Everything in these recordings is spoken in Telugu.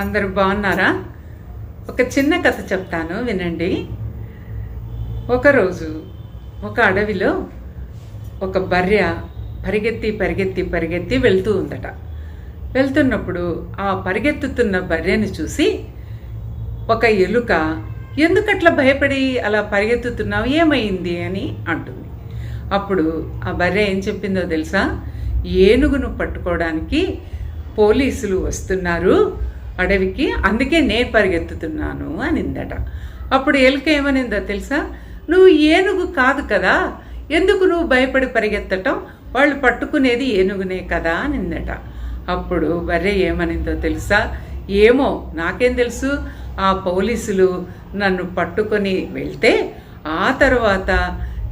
అందరు బాగున్నారా? ఒక చిన్న కథ చెప్తాను వినండి. ఒకరోజు ఒక అడవిలో ఒక బర్రె పరిగెత్తి పరిగెత్తి పరిగెత్తి వెళ్తూ ఉందట. వెళ్తున్నప్పుడు ఆ పరిగెత్తుతున్న బర్రెని చూసి ఒక ఎలుక ఎందుకట్లా భయపడి అలా పరిగెత్తుతున్నావు? ఏమైంది? అని అంటుంది. అప్పుడు ఆ బర్రె ఏం చెప్పిందో తెలుసా? ఏనుగును పట్టుకోవడానికి పోలీసులు వస్తున్నారు. అడవికి అందుకే నేను పరిగెత్తుతున్నాను అనిందట. అప్పుడు ఎలుక ఏమనిందో తెలుసా? నువ్వు ఏనుగు కాదు కదా ఎందుకు నువ్వు భయపడి పరిగెత్తటం? వాళ్ళు పట్టుకునేది ఏనుగునే కదా అనిందట. అప్పుడు బర్రె ఏమనిందో తెలుసా? ఏమో నాకేం తెలుసు? ఆ పోలీసులు నన్ను పట్టుకొని వెళ్తే ఆ తర్వాత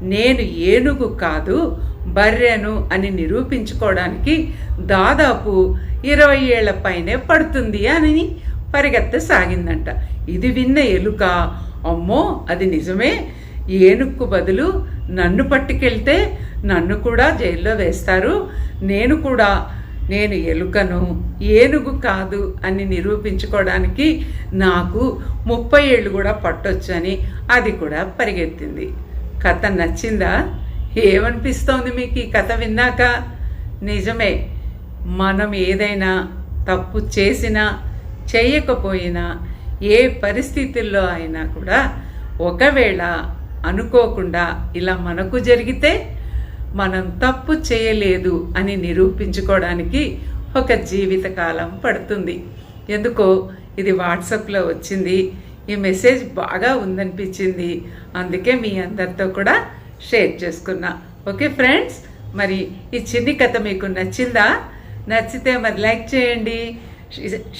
నేను ఏనుగు కాదు బర్రెను అని నిరూపించుకోవడానికి దాదాపు ఇరవై ఏళ్ళ పైనే పడుతుంది అని పరిగెత్తసాగిందంట ఇది విన్న ఎలుక అమ్మో అది నిజమే. ఏనుక్కు బదులు నన్ను పట్టుకెళ్తే నన్ను కూడా జైల్లో వేస్తారు. నేను కూడా నేను ఎలుకను ఏనుగు కాదు అని నిరూపించుకోవడానికి నాకు ముప్పై ఏళ్ళు కూడా పట్టొచ్చని అది కూడా పరిగెత్తింది. కథ నచ్చిందా? ఏమనిపిస్తోంది మీకు ఈ కథ విన్నాక? నిజమే. మనం ఏదైనా తప్పు చేసినా చేయకపోయినా ఏ పరిస్థితుల్లో అయినా కూడా ఒకవేళ అనుకోకుండా ఇలా మనకు జరిగితే మనం తప్పు చేయలేదు అని నిరూపించుకోవడానికి ఒక జీవితకాలం పడుతుంది. ఎందుకో ఇది వాట్సాప్లో వచ్చింది ఈ మెసేజ్ బాగా ఉందనిపించింది అందుకే మీ అందరితో కూడా షేర్ చేసుకున్నా. ఓకే ఫ్రెండ్స్ మరి ఈ చిన్ని కథ మీకు నచ్చిందా? నచ్చితే మరి లైక్ చేయండి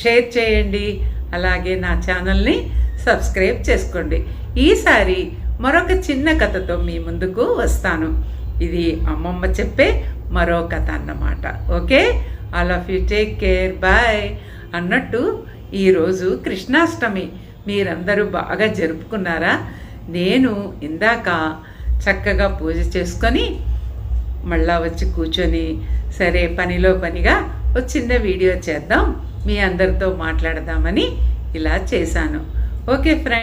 షేర్ చేయండి అలాగే నా ఛానల్ని సబ్స్క్రైబ్ చేసుకోండి. ఈసారి మరొక చిన్న కథతో మీ ముందుకు వస్తాను. ఇది అమ్మమ్మ చెప్పే మరో కథ అన్నమాట. Okay? All of you take care. Bye. అన్నట్టు ఈరోజు కృష్ణాష్టమి. మీరందరూ బాగా జరుపుకున్నారా? నేను ఇందాక చక్కగా పూజ చేసుకొని మళ్ళా వచ్చి కూర్చొని సరే పనిలో పనిగా ఒక చిన్న వీడియో చేద్దాం మీ అందరితో మాట్లాడదామని ఇలా చేశాను. Okay friend.